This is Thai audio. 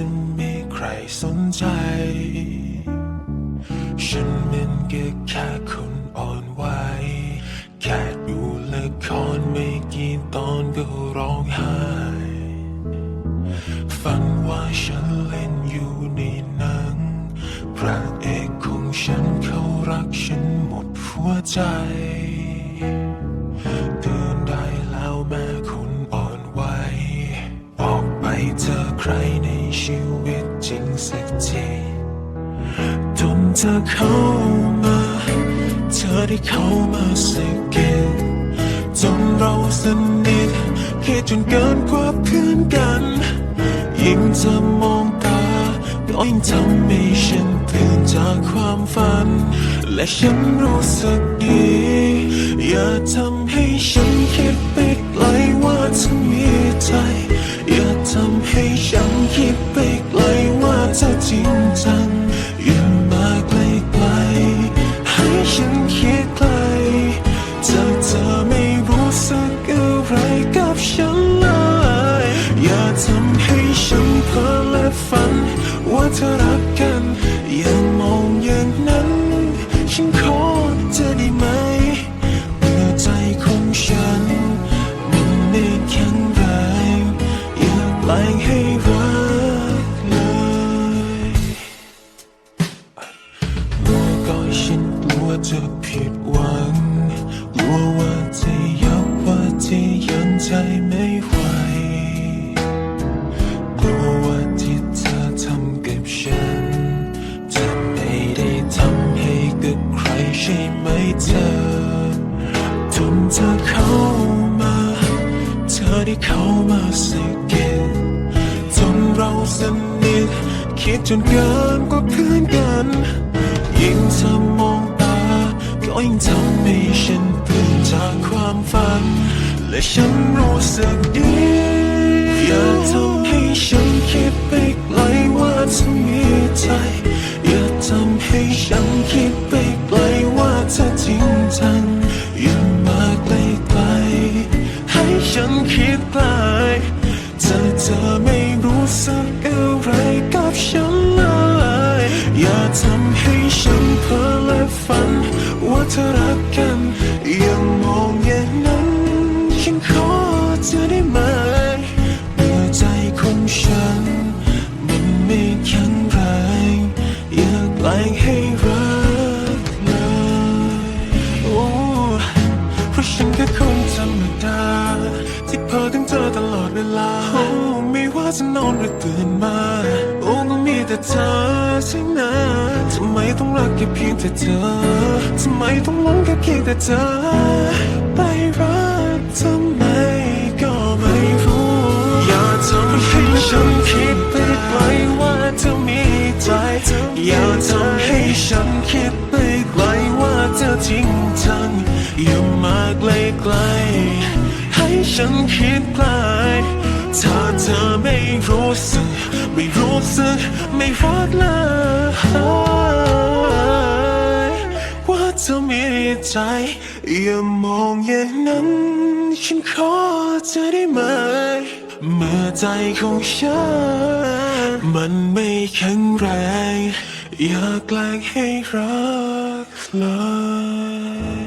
ไม่มีใครสนใจ ฉันเป็นก็แค่คนอ่อนไหวแค่ดูละครไม่กี่ตอนก็ร้องไห้ ฝันว่าฉันเล่นอยู่ในหนัง พระเอกของฉันเขารักฉันหมดหัวใจ สักทีจนเธอเข้ามา เธอได้เข้ามาสะกิดจนเราสนิทคิดจนเกินกว่าเพื่อนกัน ยิ่งเธอมองตาก็ยิ่งทำให้ฉันตื่นจากความฝัน และฉันรู้สึกดี อย่าทำให้ฉันคิดไปไกลว่าเธ เธอได้เขามาสะกิดจนเราสนิทคิดจนเกินกว่าเพื่อนกัน ยิ่งเธอมองตา ก็ยิ่งทำให้ฉันตื่นจากความฝัน และฉันรู้สึกดี อย่าทำให้ฉันคิดไปไกลว่าเธอมีใจ เธอรักกันอย่ามองอย่างนั้นฉันขอเธอได้ไหมเมื่อใจของฉัน มันไม่แข็งแรงอย่าแกล้งให้รักเลยโอ้เพราะฉันแค่คนธรรมดา ที่เพ้อถึงเธอตลอดเวลาโอ้ไม่ว่าจะนอนหรือตื่นมาโอ้ก็มีแต่เธอใช่ไหม ค่เพียงแต่เธอ ทำไมต้องหลงแค่เพียงแต่เธอ ไปรักทำไมก็ไม่รู้ อย่าทำให้ฉันคิดไปไกลว่าเธอมีใจ อย่าทำให้ฉันคิดไปไกลว่าเธอจริงจัง อย่ามาไกลไกล ให้ฉันคิดไกลถ้าเธอไม่รู้สึก ไม่รู้สึก ไม่รักเลย อมีใจ อย่ามองอย่างนั้น ฉันขอเธอได้ไหม เมื่อใจของฉัน มันไม่แข็งแรง อย่าแกล้งให้รักเลย